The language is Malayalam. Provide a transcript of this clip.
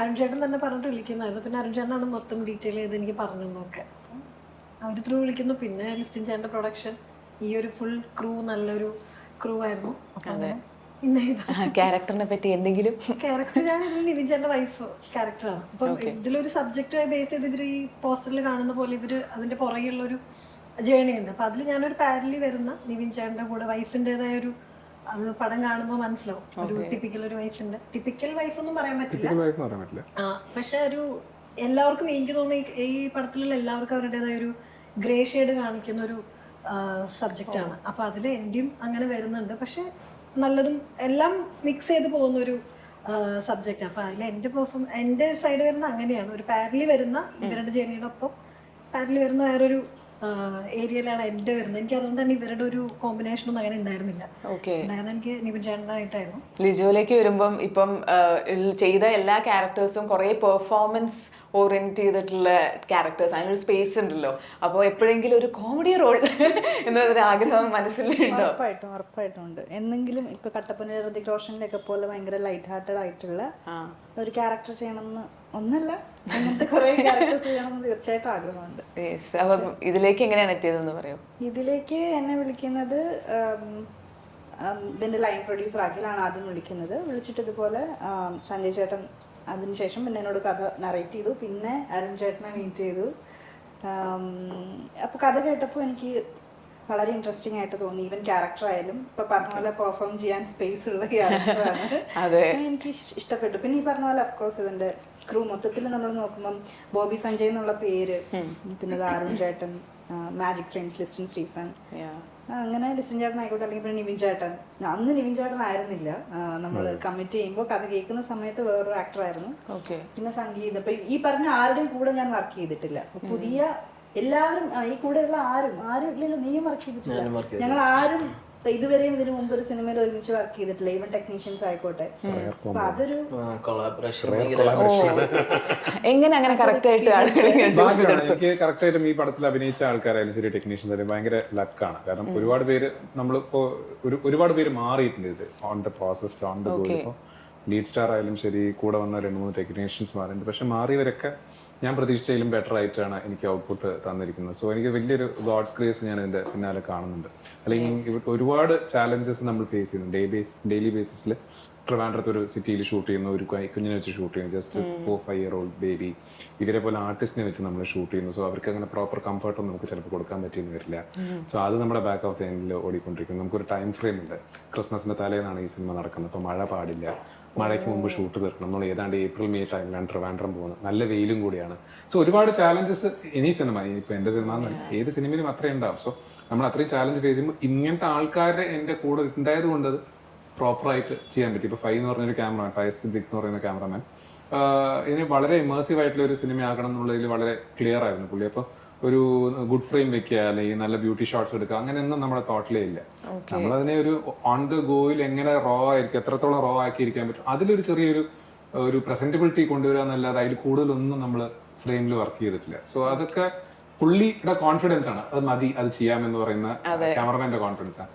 അരുൺ ചേട്ടൻ തന്നെ പറഞ്ഞിട്ട് വിളിക്കുന്നതായിരുന്നു. പിന്നെ അരുൺ ചേട്ടനാണ് മൊത്തം ഡീറ്റെയിൽ ചെയ്ത് എനിക്ക് പറഞ്ഞു നോക്കെ അവർ ത്രൂ വിളിക്കുന്നു. പിന്നെ ലിസ്റ്റിൻ ചേട്ടന്റെ പ്രൊഡക്ഷൻ ഈ ഒരു ഫുൾ ക്രൂ നല്ലൊരു ക്രൂ ആയിരുന്നു. ക്യാരക്ടറിനെ പറ്റി എന്തെങ്കിലും? ഇതിൽ നിവിൻ വൈഫ് ക്യാരക്ടറാണ് അപ്പം ഇതിലൊരു സബ്ജക്റ്റായി ബേസ് ചെയ്ത് ഇവർ ഈ പോസ്റ്ററിൽ കാണുന്ന പോലെ ഇവർ അതിന്റെ പുറകെയുള്ള ഒരു ജേണി ഉണ്ട്. അപ്പൊ അതിൽ ഞാനൊരു പാരലി വരുന്ന നിവിൻ ചേട്ടന്റെ കൂടെ വൈഫിന്റെതായ ഒരു അത് പടം കാണുമ്പോൾ മനസ്സിലാവും. ഒരു ടിപ്പിക്കൽ ഒരു വൈഫിന്റെ ടിപ്പിക്കൽ വൈഫ് ഒന്നും പറയാൻ പറ്റില്ല. ആ പക്ഷെ ഒരു എല്ലാവർക്കും എനിക്ക് തോന്നുന്നു ഈ- പടത്തിലുള്ള എല്ലാവർക്കും അവരുടേതായ ഒരു ഗ്രേ ഷെയ്ഡ് കാണിക്കുന്ന ഒരു സബ്ജക്റ്റ് ആണ്. അപ്പൊ അതിൽ എന്റെയും അങ്ങനെ വരുന്നുണ്ട്. പക്ഷെ നല്ലതും എല്ലാം മിക്സ് ചെയ്ത് പോകുന്ന ഒരു സബ്ജക്റ്റ് അപ്പൊ അതിൽ എന്റെ പെർഫോം എന്റെ സൈഡ് വരുന്ന അങ്ങനെയാണ്. ഒരു പാരലി വരുന്ന ഇവരുടെ ജേണിയുടെ ഒപ്പം പാരലി വരുന്ന വേറൊരു ഏരിയയിലാണ് എന്റെ വരുന്നത്. എനിക്ക് അതുകൊണ്ട് തന്നെ ഇവരുടെ ഒരു കോമ്പിനേഷൻ ഒന്നും അങ്ങനെ ഉണ്ടായിരുന്നില്ല. ഓക്കെ എനിക്ക് നിവിൻ ചേട്ടനായിട്ടായിരുന്നു. ലിജോയിലേക്ക് വരുമ്പം ഇപ്പം ഇൽ- ചെയ്ത എല്ലാ ക്യാരക്ടേഴ്സും കുറേ പെർഫോമൻസ് ഓറിയന്റ് ചെയ്തിട്ടുള്ള ക്യാരക്ടേഴ്സ് അതിനൊരു സ്പേസ് ഉണ്ടല്ലോ. അപ്പോൾ എപ്പോഴെങ്കിലും ഒരു കോമഡി റോൾ എന്നൊരു ആഗ്രഹം മനസ്സിലുണ്ടോ ഉറപ്പായിട്ടും ഉറപ്പായിട്ടും ഉണ്ട്. എന്തെങ്കിലും ഇപ്പൊ കട്ടപ്പന ഋതിക് റോഷന്റെ ഒക്കെ പോലെ ഭയങ്കര ലൈറ്റ് ഹാർട്ടഡ് ആയിട്ടുള്ള ഒരു ക്യാരക്ടർ ചെയ്യണമെന്ന് ഒന്നല്ല അങ്ങനത്തെ കുറെ ക്യാരക്ടേഴ്സ് ചെയ്യണമെന്ന് തീർച്ചയായിട്ടും ആഗ്രഹമുണ്ട്. അപ്പം ഇതിലേക്ക് എങ്ങനെയാണ് എത്തിയതെന്ന് പറയൂ. ഇതിലേക്ക് എന്നെ വിളിക്കുന്നത് ഇതിന്റെ ലൈൻ പ്രൊഡ്യൂസർ അഖിലാണ് ആദ്യം വിളിക്കുന്നത്. വിളിച്ചിട്ട് ഇതുപോലെ സഞ്ജയ് ചേട്ടൻ അതിനുശേഷം പിന്നെ എന്നോട് കഥ നറേറ്റ് ചെയ്തു. പിന്നെ അരുൺ ചേട്ടനെ മീറ്റ് ചെയ്തു. അപ്പോൾ കഥ കേട്ടപ്പോൾ എനിക്ക് വളരെ ഇൻട്രസ്റ്റിംഗ് ആയിട്ട് തോന്നി. ഈവൻ ക്യാരക്ടർ ആയാലും ഇപ്പൊ പറഞ്ഞ പോലെ പെർഫോം ചെയ്യാൻ സ്പേസ് ഉള്ള ക്യാരക്ടറാണ്. എനിക്ക് ഇഷ്ടപ്പെട്ടു. പിന്നെ ഈ പറഞ്ഞ പോലെ അഫ്കോഴ്സ് ഇതിന്റെ ക്രൂ മൊത്തത്തിൽ നമ്മൾ നോക്കുമ്പം ബോബി സഞ്ജയ് എന്നുള്ള പേര് പിന്നെ അരുൺ ചേട്ടൻ മാജിക് ഫ്രണ്ട്സ് ലിസ്റ്റൻ സ്റ്റീഫൻ. അങ്ങനെ ലിസ്റ്റിൻ ചേട്ടൻ ആയിക്കോട്ടെ അല്ലെങ്കിൽ പിന്നെ നിവിൻ ചേട്ടൻ. അന്ന് നിവിൻ ചേട്ടൻ ആയിരുന്നില്ല. നമ്മൾ കമ്മിറ്റ് ചെയ്യുമ്പോൾ കഥ കേൾക്കുന്ന സമയത്ത് വേറൊരു ആക്ടർ ആയിരുന്നു. പിന്നെ സംഗീതം ഇപ്പൊ ഈ പറഞ്ഞ ആരുടെയും കൂടെ ഞാൻ വർക്ക് ചെയ്തിട്ടില്ല. പുതിയ എല്ലാവരും ആ, ഈ കൂടെയുള്ള ആരും ആരും ഇല്ലല്ലോ നീയും വർക്ക് ചെയ്തിട്ടില്ല. ഞങ്ങൾ ആരും ഇതുവരെയും ഇതിനു മുമ്പ് ഒരു സിനിമയിൽ ഒരുമിച്ച് വർക്ക് ചെയ്തിട്ടില്ല. ഈവൻ ടെക്നീഷ്യൻസ് ആയിക്കോട്ടെ. അപ്പൊ അതൊരു കൊളാബറേഷൻ എങ്ങനെ അങ്ങനെ കറക്റ്റ് ആയിട്ട് ആളുകളെ choose ഭാഗ്യമാണ്. എനിക്ക് കറക്റ്റ് ആയിട്ടും ഈ പടത്തിൽ അഭിനയിച്ച ആൾക്കാരായാലും ശരി ടെക്നീഷ്യൻസ് ആയാലും ഭയങ്കര ലക്കാണ് കാരണം ഒരുപാട് പേര് നമ്മളിപ്പോ ഒരു ഒരുപാട് പേര് മാറിയിട്ടുണ്ട് ഇത്. On the process on the goal ഇപ്പോൾ ലീഡ് സ്റ്റാർ ആയാലും ശരി കൂടെ വന്ന രണ്ട് മൂന്ന് ടെക്നീഷ്യൻസ് മാറിയിട്ടുണ്ട് പക്ഷെ മാറിയവരൊക്കെ ഞാൻ പ്രതീക്ഷിച്ചതിലും ബെറ്റർ ആയിട്ടാണ് എനിക്ക് ഔട്ട്പുട്ട് തന്നിരിക്കുന്നത്. സോ എനിക്ക് വലിയൊരു ഗോഡ്സ് ഗ്രേസ് ഞാൻ ഇതിന്റെ പിന്നാലെ കാണുന്നുണ്ട്. അല്ലെങ്കിൽ ഒരുപാട് ചാലഞ്ചസ് നമ്മൾ ഫേസ് ചെയ്യുന്നു ഡേ ബേസ് ഡെയിലി ബേസിസിൽ ട്രിവാൻഡ്രത്ത് ഒരു സിറ്റിയിൽ ഷൂട്ട് ചെയ്യുന്ന ഒരു കുഞ്ഞിനെ വെച്ച് ഷൂട്ട് ചെയ്യുന്നു just four five year old baby ഇവരെ പോലെ ആർട്ടിസ്റ്റിനെ വെച്ച് നമ്മൾ ഷൂട്ട് ചെയ്യുന്നു. സോ അവർക്ക് അങ്ങനെ പ്രോപ്പർ കംഫർട്ടൊന്നും നമുക്ക് ചിലപ്പോൾ കൊടുക്കാൻ പറ്റിയെന്ന് വരില്ല. സോ അത് നമ്മുടെ ബാക്ക് ഓഫ് ലൈനിൽ ഓടിക്കൊണ്ടിരിക്കുന്നു. നമുക്കൊരു ടൈം ഫ്രെയിം ഉണ്ട്. ക്രിസ്മസിന്റെ തലേന്നാണ് ഈ സിനിമ നടക്കുന്നത്. അപ്പോൾ മഴ പാടില്ല. മഴയ്ക്ക് മുമ്പ് ഷൂട്ട് തീർക്കണം. നമ്മൾ ഏതാണ്ട് ഏപ്രിൽ മെയ് ടൈമിലാണ് ട്രിവാൻഡ്രം പോകുന്നത്. നല്ല വെയിലും കൂടിയാണ്. സോ ഒരുപാട് ചാലഞ്ചസ് ഇനി സിനിമ ഇപ്പൊ എന്റെ സിനിമ ഏത് സിനിമയിലും അത്രയും ഉണ്ടാവും. സോ നമ്മൾ അത്രയും ചാലഞ്ച് ഫേസ് ചെയ്യുമ്പോൾ ഇങ്ങനത്തെ ആൾക്കാരുടെ എന്റെ കൂടെ ഉണ്ടായത് കൊണ്ട് പ്രോപ്പറായിട്ട് ചെയ്യാൻ പറ്റി. ഇപ്പൊ ഫൈ എന്ന് പറഞ്ഞൊരു ക്യാമറമാൻ ഫൈ ദിക് എന്ന് പറയുന്ന ക്യാമറമാൻ ഇതിന് വളരെ ഇമേഴ്സീവ് ആയിട്ടുള്ള ഒരു സിനിമ ആക്കണം എന്നുള്ളതിൽ വളരെ ക്ലിയർ ആയിരുന്നു പുള്ളി. അപ്പൊ ഒരു ഗുഡ് ഫ്രെയിം വെക്കുക അല്ലെങ്കിൽ നല്ല ബ്യൂട്ടി ഷോട്ട്സ് എടുക്കുക അങ്ങനെയൊന്നും നമ്മുടെ തോട്ടിലേ ഇല്ല. നമ്മളതിനെ ഒരു ഓൺ ദ ഗോയിൽ എങ്ങനെ റോ ആയിരിക്കും എത്രത്തോളം റോ ആക്കിയിരിക്കാൻ പറ്റും അതിലൊരു ചെറിയൊരു ഒരു പ്രസന്റബിലിറ്റി കൊണ്ടുവരിക എന്നല്ലാതെ അതിൽ കൂടുതലൊന്നും നമ്മൾ ഫ്രെയിമിൽ വർക്ക് ചെയ്തിട്ടില്ല. സോ അതൊക്കെ പുള്ളിയുടെ കോൺഫിഡൻസ് ആണ്. അത് മതി അത് ചെയ്യാമെന്ന് പറയുന്ന ക്യാമറമാന്റെ കോൺഫിഡൻസ് ആണ്.